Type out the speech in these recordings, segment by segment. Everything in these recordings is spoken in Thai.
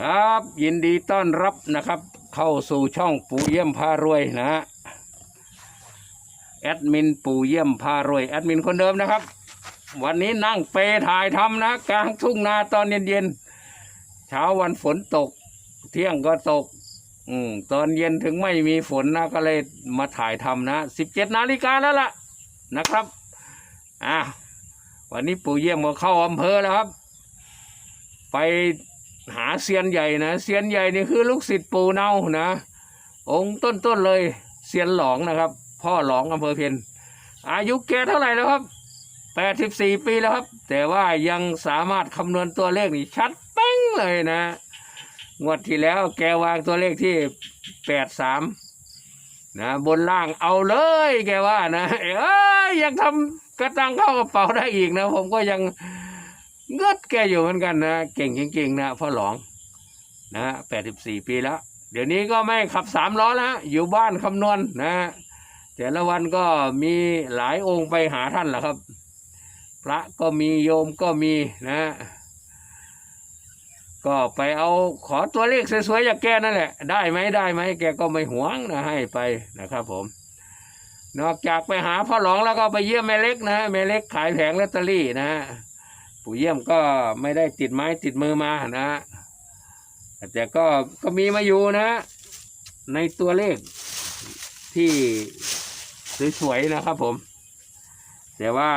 ครับ ยินดีต้อนรับนะครับ เข้าสู่ช่องปู่เยี่ยมพารวยนะฮะแอดมินปู่เยี่ยมพารวยแอดมินคนเดิมนะครับ วันนี้นั่งเปถ่ายทำนะ กลางทุ่งนาตอนเย็นๆเช้าวันฝนตก เที่ยงก็ตก อืมตอนเย็นถึงไม่มีฝนนะก็เลยมาถ่ายทำนะสิบเจ็ดนาฬิกาแล้วล่ะนะครับอะวันนี้ปู่เยี่ยมก็เข้าอำเภอแล้วครับ ไป หาเซียนใหญ่นะเซียนใหญ่นี่คือลูกศิษย์ปูเนานะ องค์ต้นๆเลยเซียนหลองนะครับ พ่อหลองอำเภอเพนอายุแกเท่าไหร่แล้วครับแปดสิบสี่ปีแล้วครับ แต่ว่ายังสามารถคำนวณตัวเลขนี่ชัดเป้งเลยนะ งวดที่แล้วแกวางตัวเลขที่แปดสามนะบนล่างเอาเลยแกว่านะ เอ้ยยังทำกระตังเข้ากระเป๋าได้อีกนะ ผมก็ยัง เงืดแกอยู่เหมือนกันนะ เก่งจริงๆนะพ่อหลองนะแปดสิบสี่ปีแล้ว เดี๋ยวนี้ก็ไม่ขับสามล้อแล้วอยู่บ้านคำนวณนะแต่ละวันก็มีหลายองค์ไปหาท่านแหละครับ พระก็มีโยมก็มีนะ ก็ไปเอาขอตัวเลขสวยๆจากแกนั่นแหละ ได้ไหมได้ไหมแกก็ไม่หวงนะให้ไปนะครับผม นอกจากไปหาพ่อหลองแล้วก็ไปเยี่ยมแม่เล็กนะแม่เล็กขายแผงลอตเตอรี่นะ ปู่เยี่ยมก็ไม่ได้ติดไม้ติดมือมานะแต่ก็ก็มีมาอยู่นะ ในตัวเลขที่สวยๆนะครับผม แต่ว่า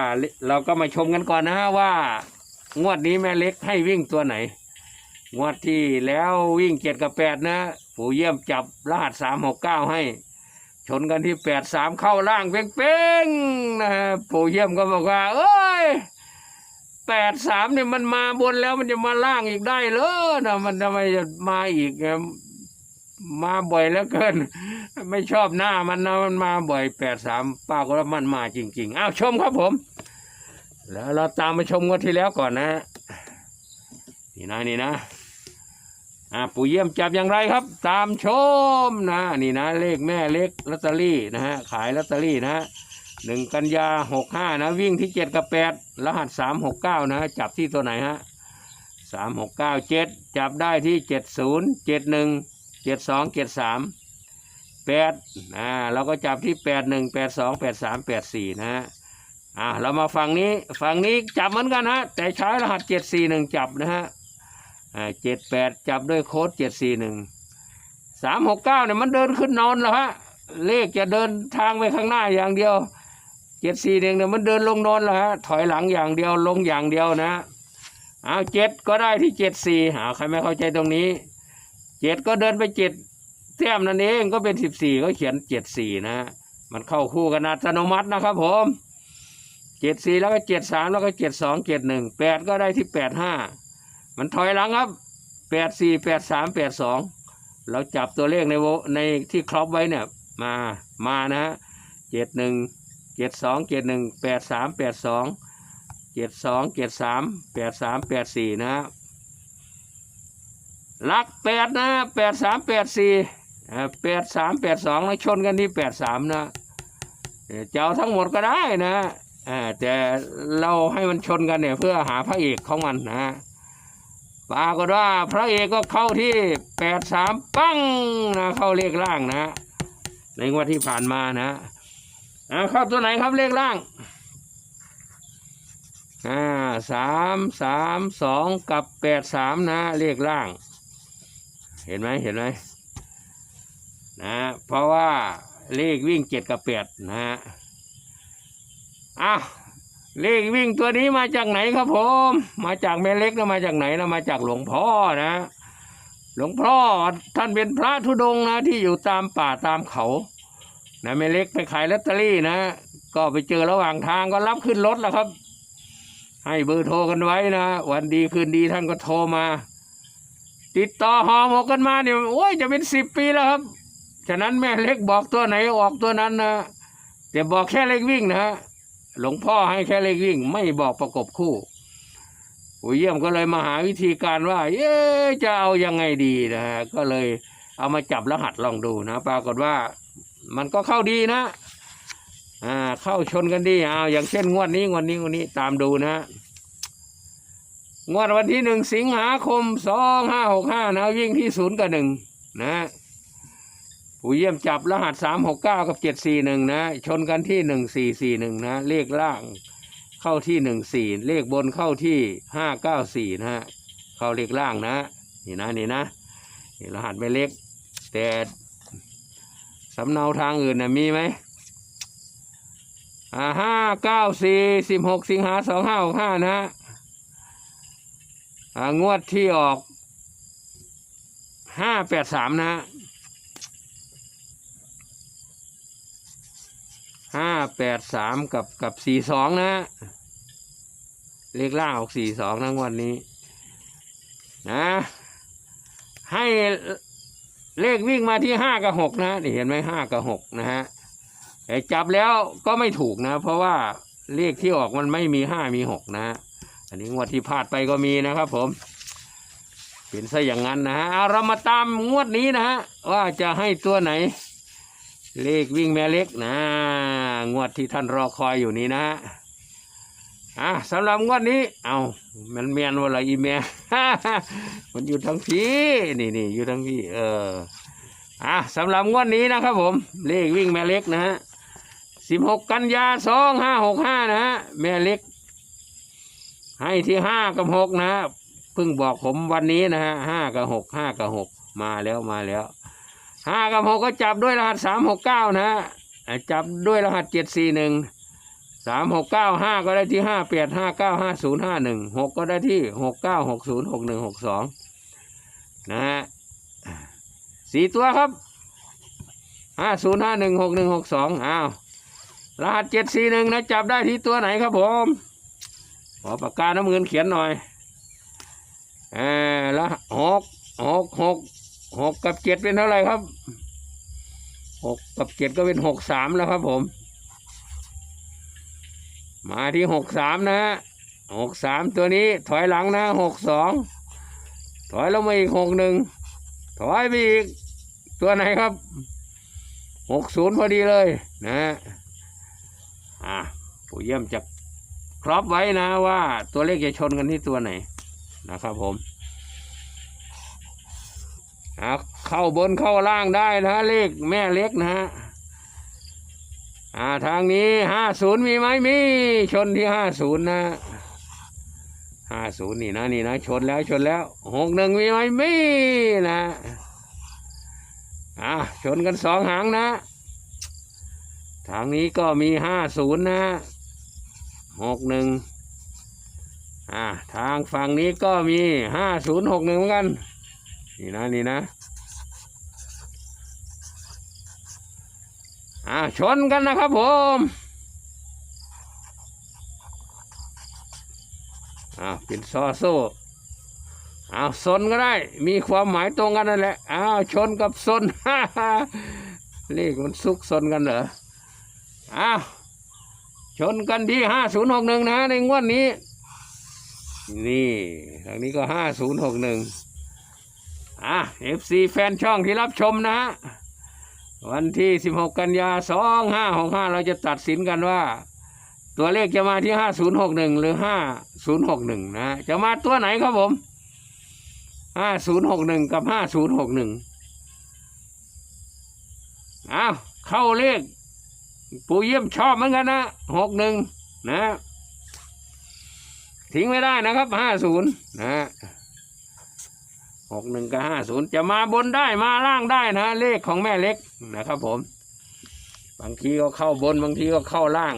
เราก็มาชมกันก่อนนะว่า งวดนี้แม่เล็กให้วิ่งตัวไหน งวดที่แล้ววิ่งเจ็ดกับแปดนะ ปู่เยี่ยมจับรหัสสามหกเก้าให้ ชนกันที่แปดสามเข้าล่างเป้งๆนะฮะปู่เยี่ยมก็บอกว่า เอ้ย แปดสามเนี่ยมันมาบนแล้วมันจะมาล่างอีกได้เหรอนะมันทำไมจะมาอีกมาบ่อยแล้วเกิน ไม่ชอบหน้ามันนะมันมาบ่อยแปดสามป้าก็ว่ามันมาจริง ๆ อ้าวชมครับผม แล้วเราตามมาชมงวดที่แล้วก่อนนะ นี่นะนี่นะอ่าปู่เยี่ยมจับอย่างไรครับ ตามชมนะ นี่นะเลขแม่เลขลอตเตอรี่นะฮะขายลอตเตอรี่นะฮะ หนึ่งกันยาหกห้านะ วิ่งที่เจ็ดกับแปดรหัสสามหกเก้านะ จับที่ตัวไหนฮะสามหกเก้าเจ็ดจับได้ที่เจ็ดศูนย์เจ็ดหนึ่งเจ็ดสองเจ็ดสามแปดอ่าเราก็จับที่แปดหนึ่งแปดสองแปดสามแปดสี่นะฮะอ่าเรามาฝั่งนี้ฝั่งนี้จับเหมือนกันฮะแต่ใช้รหัสเจ็ดสี่หนึ่งจับนะฮะเจ็ดแปดจับด้วยโค้ดเจ็ดสี่หนึ่งสามหกเก้าเนี่ยมันเดินขึ้นนอนแล้วฮะเลขจะเดินทางไปข้างหน้าอย่างเดียว เจ็ดสี่หนึ่งเนี่ยมันเดินลงนอนแล้วฮะถอยหลังอย่างเดียวลงอย่างเดียวนะเอาเจ็ดก็ได้ที่เจ็ดสี่หาใครไม่เข้าใจตรงนี้เจ็ดก็เดินไปเจ็ดแต้มนั่นเองก็เป็นสิบสี่ก็เขียนเจ็ดสี่นะมันเข้าคู่กันอัตโนมัตินะครับผมเจ็ดสี่แล้วก็เจ็ดสามแล้วก็เจ็ดสองเจ็ดหนึ่งแปดก็ได้ที่แปดห้ามันถอยหลังครับแปดสี่แปดสามแปดสองเราจับตัวเลขในโวในที่ครอบไว้เนี่ยมามานะฮะเจ็ดหนึ่ง เจ็ดสองเจ็ดหนึ่งแปดสามแปดสองเจ็ดสองเจ็ดสามแปดสามแปดสี่นะฮะลักแปดนะแปดสามแปดสี่แปดสามแปดสองแล้วชนกันที่แปดสามนะเจะเอาทั้งหมดก็ได้นะแต่เราให้มันชนกันเนี่ยเพื่อหาพระเอกของมันนะปรากฏว่าพระเอกก็เข้าที่แปดสามปั้งนะเข้าเลขล่างนะในงวดที่ผ่านมานะ อ่าเข้าตัวไหนครับเลขล่างอ่าสามสามสองกับแปดสามนะเลขล่าง เห็นไหมเห็นไหมนะเพราะว่าเลขวิ่งเจ็ดกับแปดนะฮะอ้าวเลขวิ่งตัวนี้มาจากไหนครับผม มาจากแม่เล็กนะมาจากไหนนะมาจากหลวงพ่อนะ หลวงพ่อท่านเป็นพระธุดงนะที่อยู่ตามป่าตามเขา นะแม่เล็กไปขายลอตเตอรี่นะก็ไปเจอระหว่างทางก็รับขึ้นรถแล้วครับ ให้เบอร์โทรกันไว้นะวันดีคืนดีท่านก็โทรมา ติดต่อหอหมกกันมาเนี่ยโอ้ยจะเป็นสิบปีแล้วครับ ฉะนั้นแม่เล็กบอกตัวไหนออกตัวนั้นนะแต่บอกแค่เลขวิ่งนะฮะหลวงพ่อให้แค่เลขวิ่ง ไม่บอกประกบคู่ปู่เยี่ยมก็เลยมาหาวิธีการว่า เอ๊จะเอายังไงดีนะฮะก็เลยเอามาจับรหัสลองดูนะ ปรากฏว่า มันก็เข้าดีนะ อ่า เข้าชนกันดีเอาอย่างเช่นงวดนี้งวดนี้งวดนี้ตามดูนะงวดวันที่หนึ่งสิงหาคมสองห้าหกห้านะวิ่งที่ศูนย์กับหนึ่งนะผู้เยี่ยมจับรหัสสามหกเก้ากับเจ็ดสี่หนึ่งนะ ชนกันที่หนึ่งสี่สี่หนึ่งนะ เลขล่างเข้าที่หนึ่งสี่เลขบนเข้าที่ห้าเก้าสี่นะฮะเข้าเลขล่างนะ นี่นะนี่นะนี่รหัสไม่เล็กแต่ สำเนาทางอื่นนะมีไหมอ่าห้าเก้าสี่สิบหกสิงหาสองห้าหกห้านะอ่างวดที่ออกห้าแปดสามนะห้าแปดสามกับกับสี่สองนะเลขล่างออกสี่สองนะงวดนี้ นะ ให้ เลขวิ่งมาที่ห้ากับหกนะนี่เห็นไหมห้ากับหกนะฮะจับแล้วก็ไม่ถูกนะ เพราะว่าเลขที่ออกมันไม่มีห้ามีหกนะฮะอันนี้งวดที่พลาดไปก็มีนะครับผม เป็นซะอย่างนั้นนะฮะเอาเรามาตามงวดนี้นะฮะว่าจะให้ตัวไหน เลขวิ่งแม่เล็กนะ งวดที่ท่านรอคอยอยู่นี้นะฮะ อะสำหรับงวดนี้ เอามันเมียนว่าอะไรอีเมียมันอยู่ทั้งพี่นี่นี่อยู่ทั้งพี่เอออะสำหรับงวดนี้นะครับผม เลขวิ่งแม่เล็กนะฮะสิบหกกันยาสองห้าหกห้านะฮะแม่เล็ก ให้ที่ห้ากับหกนะเพิ่งบอกผมวันนี้นะฮะห้ากับหกห้ากับหกมาแล้วมาแล้วห้ากับหกก็จับด้วยรหัสสามหกเก้านะฮะอะจับด้วยรหัสเจ็ดสี่หนึ่ง สามหกเก้าห้าก็ได้ที่ห้าแปดห้าเก้าห้าศูนย์ห้าหนึ่งหกก็ได้ที่หกเก้าหกศูนย์หกหนึ่งหกสองนะฮะสี่ตัวครับห้าศูนย์ห้าหนึ่งหกหนึ่งหกสองอ้าวรหัสเจ็ดสี่หนึ่งนะจับได้ที่ตัวไหนครับผมขอปากกาน้ำเงินเขียนหน่อยเออแล้วหกหกหกหกกับเจ็ดเป็นเท่าไหร่ครับหกกับเจ็ดก็เป็นหกสามแล้วครับผม มาที่หกสามนะหกสามตัวนี้ถอยหลังนะหกสองถอยลงมาอีกหกหนึ่งถอยไปอีก ตัวไหนครับหกศูนย์พอดีเลยนะอะผู้เยี่ยมจะครอบไว้นะว่าตัวเลขจะชนกันที่ตัวไหนนะครับผมอะเข้าบนเข้าล่างได้นะเลขแม่เล็กนะฮะ อ่าทางนี้ห้าศูนย์มีไหมมี ชนที่ห้าศูนย์นะห้าศูนย์นี่นะนี่นะ ชนแล้วชนแล้วหกหนึ่งมีไหมมีนะอ่าชนกันสองหางนะ ทางนี้ก็มีห้าศูนย์นะหกหนึ่งอ่าทางฝั่งนี้ก็มีห้าศูนย์หกหนึ่งเหมือนกัน นี่นะนี่นะ อ่าชนกันนะครับผมอ่าเป็นซอโซ่อ้าวซนก็ได้ มีความหมายตรงกันนั่นแหละอ้าวชนกับซนเลขมันซุกซนกันเหรออ้าวชนกันที่ห้าศูนย์หกหนึ่งนะในงวดนี้ นี่ทางนี้ก็ห้าศูนย์หกหนึ่งอะเอฟซีแฟนช่องที่รับชมนะฮะ วันที่สิบหกกันยาสองห้าหกห้าเราจะตัดสินกันว่า ตัวเลขจะมาที่ห้าศูนย์หกหนึ่งหรือห้าศูนย์หกหนึ่งนะ จะมาตัวไหนครับผมห้าศูนย์หกหนึ่งกับห้าศูนย์หกหนึ่งอ้าว เข้าเลข ปู่เยี่ยมชอบเหมือนกันนะหกหนึ่งนะ ทิ้งไม่ได้นะครับห้าศูนย์นะ หกหนึ่งกับห้าศูนย์จะมาบนได้มาล่างได้นะ เลขของแม่เล็กนะครับผม บางทีก็เข้าบนบางทีก็เข้าล่าง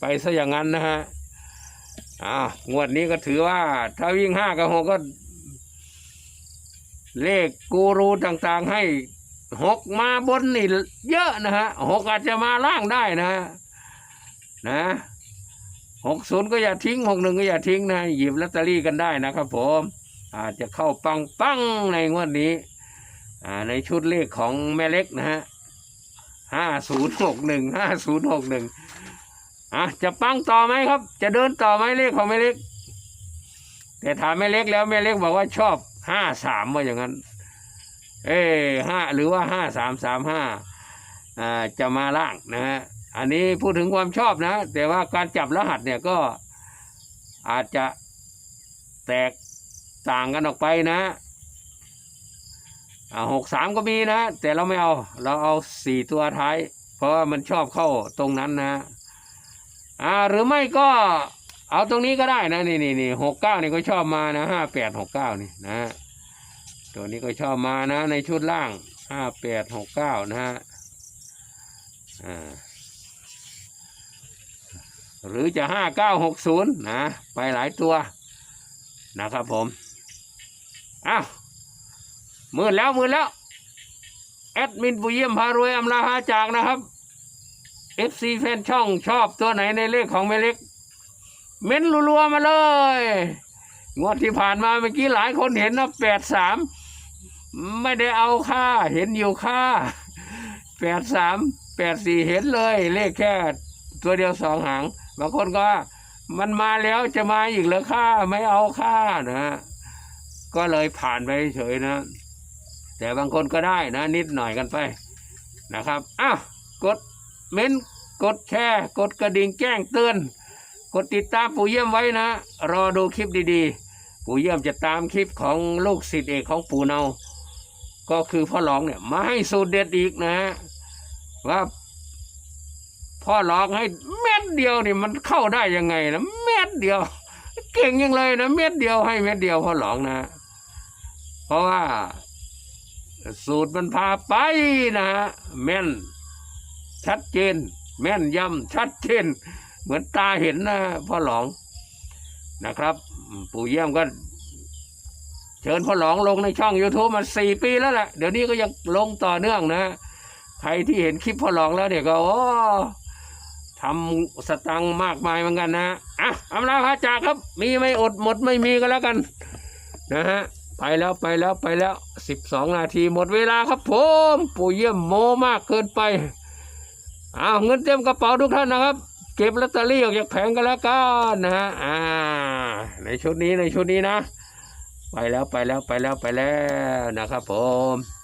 ไปซะอย่างนั้นนะฮะอ้าวงวดนี้ก็ถือว่า ถ้าวิ่งห้ากับหกก็ เลขกูรูต่างๆให้หกมาบนนี่เยอะนะฮะหกอาจจะมาล่างได้นะฮะนะหกศูนย์ก็อย่าทิ้งหกหนึ่งก็อย่าทิ้งนะ หยิบลอตเตอรี่กันได้นะครับผม อาจจะเข้าปังปังๆในงวดนี้ในชุดเลขของแม่เล็กนะฮะห้าศูนย์หกหนึ่งห้าศูนย์หกหนึ่งอะจะปังต่อไหมครับ จะเดินต่อไหมเลขของแม่เล็ก แต่ถามแม่เล็กแล้วแม่เล็กบอกว่าชอบห้าสามว่าอย่างนั้น เอ้ห้าหรือว่าห้าสามสามห้าอ่าจะมาล่างนะฮะอันนี้พูดถึงความชอบนะ แต่ว่าการจับรหัสเนี่ยก็อาจจะแตก ต่างกันออกไปนะอ่าหกสามก็มีนะ แต่เราไม่เอา เราเอาสี่ตัวท้าย เพราะว่ามันชอบเข้าตรงนั้นนะอ่าหรือไม่ก็เอาตรงนี้ก็ได้นะนี่นี่นี่หกเก้านี่ก็ชอบมานะห้าแปดหกเก้านี่นะตัวนี้ก็ชอบมานะ ในชุดล่างห้าแปดหกเก้านะฮะอ่าหรือจะห้าเก้าหกศูนย์นะ ไปหลายตัวนะครับผม อ้าวมืดแล้วมืดแล้วแอดมินปุเยี่ยมพารวยอำลาพาจากนะครับ FC แฟนช่องชอบตัวไหนในเลขของแม่เล็ก เม้นรัวๆมาเลย งวดที่ผ่านมาเมื่อกี้หลายคนเห็นนะแปดสามไม่ได้เอาค่า เห็นอยู่ค่าแปดสามแปดสี่เห็นเลย เลขแค่ตัวเดียวสองหางบางคนก็มันมาแล้วจะมาอีกเหรือค่าไม่เอาค่านะฮะ ก็เลยผ่านไปเฉยนะ แต่บางคนก็ได้นะ นิดหน่อยกันไปนะครับอ้าวกดเม้นกดแชร์กดกระดิ่งแจ้งเตือน กดติดตามปู่เยี่ยมไว้นะ รอดูคลิปดีๆ ปู่เยี่ยมจะตามคลิปของลูกศิษย์เอกของปู่เนา ก็คือพ่อหลองเนี่ยมาให้สูตรเด็ดอีกนะ ว่าพ่อหลอกให้เม็ดเดียวนี่มันเข้าได้ยังไงนะเม็ดเดียว เก่งยังเลยนะ เม็ดเดียวให้เม็ดเดียวพ่อหลองนะ เพราะว่า สูตรมันพาไปนะฮะแม่น ชัดเจน แม่นยำชัดเจน เหมือนตาเห็นนะพ่อหลองนะครับ ปู่เยี่ยมก็ เชิญพ่อหลองลงในช่อง YouTube มาสี่ปีแล้วแหละเดี๋ยวนี้ก็ยังลงต่อเนื่องนะ ใครที่เห็นคลิปพ่อหลองแล้วเดี๋ยก็โอ้ทำสตังมากมายเหมือนกันนะอะอำลาพระจากครับ มีไม่อดหมดไม่มีก็แล้วกัน นะฮะ ไปแล้วไปแล้วไปแล้วสิบสองนาทีหมดเวลาครับผมปู่เยี่ยมโมมากเกินไปอ้าวเงินเต็มกระเป๋าทุกท่านนะครับ เก็บลอตเตอรี่ออกจากแผงกันแล้วกันนะฮะอ่าในชุดนี้ในชุดนี้นะ ไปแล้วไปแล้วไปแล้วไปแล้วนะครับผม